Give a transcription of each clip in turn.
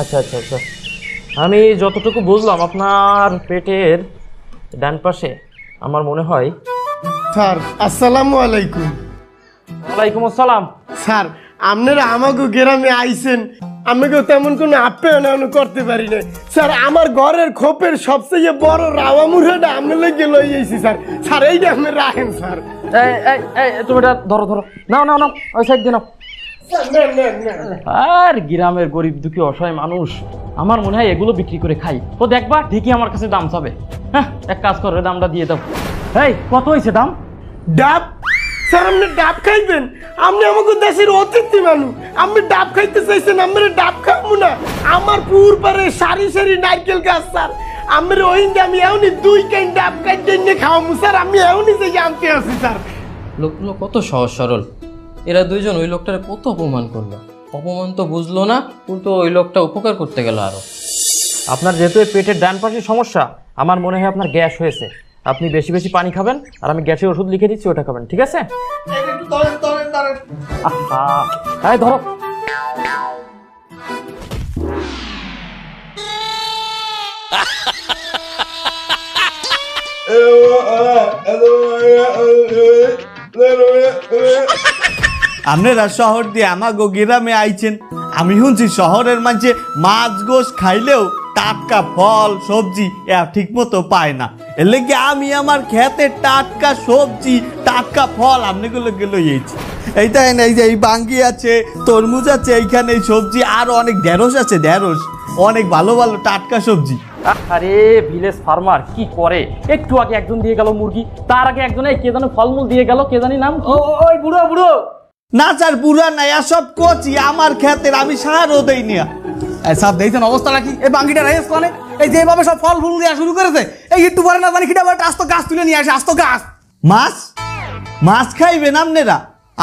আচ্ছা আচ্ছা আচ্ছা। আমি যতটুকু বুঝলাম আপনার পেটের ডান পাশে আমার মনে হয় স্যার আসসালামু আলাইকুম। ওয়ালাইকুম আসসালাম। স্যার আপনারা আমাকে গ্রামে আইছেন। আমাকে তেমন কোনো আপ্যায়ন করতে পারি না স্যার আমার ঘরের খোপের সবচেয়ে বড় রাওয়া মুড়াটা আমি লেগে লই আইছি স্যার। স্যার এইটা আপনি রাখেন স্যার। এই এই এই তুমি এটা ধরো ধরো। নাও নাও নাও ওই সাইড দিয়ে নাও। আর গ্রামের গরিব দুঃখী অসহায় মানুষ আমার মনে হয় এগুলো বিক্রি করে খাই। তো দেখবা ঠিকই আমার কাছে দাম চাবে। হ্যাঁ এক কাজ করো দামটা দিয়ে দাও। এই কত হয়েছে দাম? ডাব? স্যার আপনি ডাব খাইবেন? আপনি আমাকে দেশের অতিথি মানুষ। আপনি ডাব খাইতে চাইছেন আমি ডাব খাব না। আমার পুর পারে সারি সারি নারকেল গাছ স্যার। আমার ওই আমি এমনি দুই কাইন ডাব খাইতে নিয়ে খাওয়াবো স্যার। আমি এমনি যে আনতে আছি স্যার। লোকগুলো কত সহজ সরল। এরা দুইজন ওই লোকটার কত অপমান করল অপমান তো বুঝলো না উল্টো ওই লোকটা উপকার করতে গেল আরও আপনার যেহেতু এই পেটের ডান পাশে সমস্যা আমার মনে হয় আপনার গ্যাস হয়েছে আপনি বেশি বেশি পানি খাবেন আর আমি গ্যাসের ওষুধ লিখে দিচ্ছি ওটা খাবেন ঠিক আছে আহা, এই ধরো আপনারা শহর দিয়ে আমাগো গ্রামে আইছেন। আমি শুনছি শহরের মাঝে মাছ গোস খাইলেও টাটকা ফল সবজি ঠিক মতো পায় না। এর লেগে আমি আমার খেতে টাটকা সবজি টাটকা ফল আপনাগুলো গেলো এইছি এই দেখেন এই যে এই বাঙ্গি আছে তরমুজ আছে এইখানে এই সবজি আর অনেক ঢেঁড়স আছে ঢেঁড়স। অনেক ভালো ভালো টাটকা সবজি। আরে ভিলেজ ফার্মার কি করে? একটু আগে একজন দিয়ে গেল মুরগি তার আগে একজন এই কে জানো ফলমূল দিয়ে গেল কে জানি নাম কি? ওই বুড়ো বুড়ো। না স্যার, বুড়া নাই সব কচি, আমার খেতের আমি সারও দেই না। সব দেখছেন অবস্থাটা কি? এই বাঙ্গিটা রাইস কোনে। এই যেভাবে সব ফল ফুল দেওয়া শুরু করেছে, এই একটু পরে না জানি আবার আস্ত গাছ তুলে নিয়ে আসে, আস্ত গাছ। মাছ? মাছ খাইবেন আপনারা?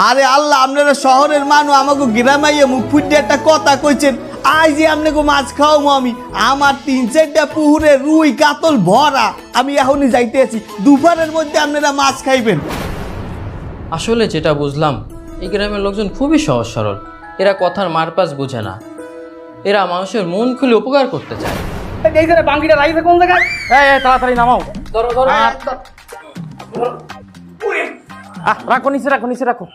আরে আল্লাহ, আপনারা শহরের মানুষ আমাকে গ্রামাইয়ে মুখ ফুটে একটা কথা কইছেন। আই যে আপনাকে মাছ খাওয়াবো আমি, আমার তিন চারটা পুহুরে রুই, কাতল ভরা। আমি এখনই যাইতে আছি দুপুরের মধ্যে আপনারা মাছ খাইবেন। আসলে যেটা বুঝলাম এই গ্রামের লোকজন খুবই সহজ সরল। এরা কথার মারপাস বুঝে না। এরা মানুষের মন খুলে উপকার করতে চায়। এই যে বাঙ্গিটা রাইছে কোন জায়গায়? এই এই তাড়াতাড়ি নামাও। ধরো রাখো নিচে রাখো নিচে রাখো।